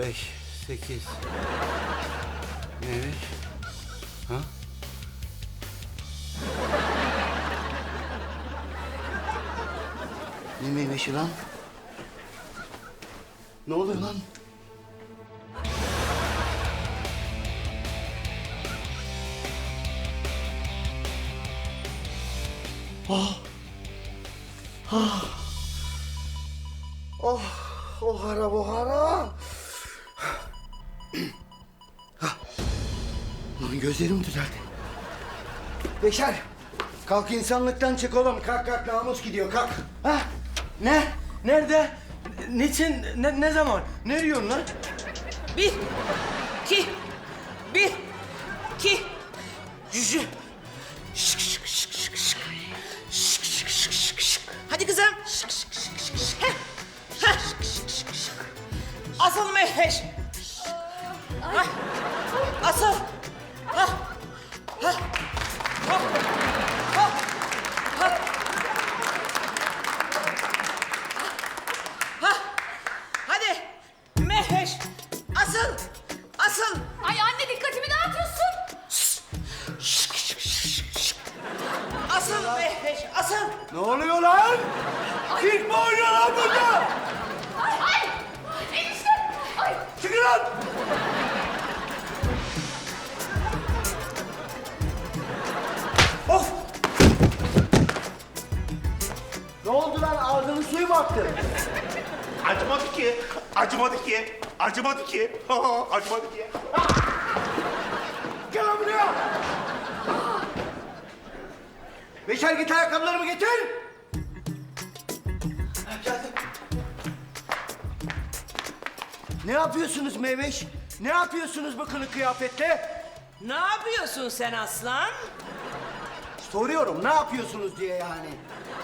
beş, sekiz. Neymiş? Ha? Ne meyvesi lan? Ne oluyor lan? Oh, oh hara bu hara. Lan gözlerim düzeldi. Beşer, kalk insanlıktan çık oğlum. Kalk kalk namus gidiyor kalk. Ha? Ne? Nerede? Niçin? Ne, ne zaman? Ne diyorsun lan? Bir, iki, bir, iki. Cücü. Şık şık şık şık şık. Şık şık şık şık şık. Hadi kızım. Şık şık şık şık. Heh, heh. Asıl Mehveş. Hah, Asıl. Hah, hah, hah, hah, hah. Hah. Hadi Mehveş. Asıl. Asıl. Ay anne dikkatimi dağıtıyorsun. Şık şık şık şık. Asıl Mehveş, asıl. Ne oluyor lan? Sirk mi oynuyor lan burada? Lan? Ağzının suyu mu aktı? Acımadı ki, acımadı ki, acımadı ki, acımadı ki. Gel lan buraya! Beşer git ayakkabılarımı getir! Geldim. Ne yapıyorsunuz Meyveş? Ne yapıyorsunuz bu kılık kıyafetle? Ne yapıyorsun sen aslan? Soruyorum ne yapıyorsunuz diye yani.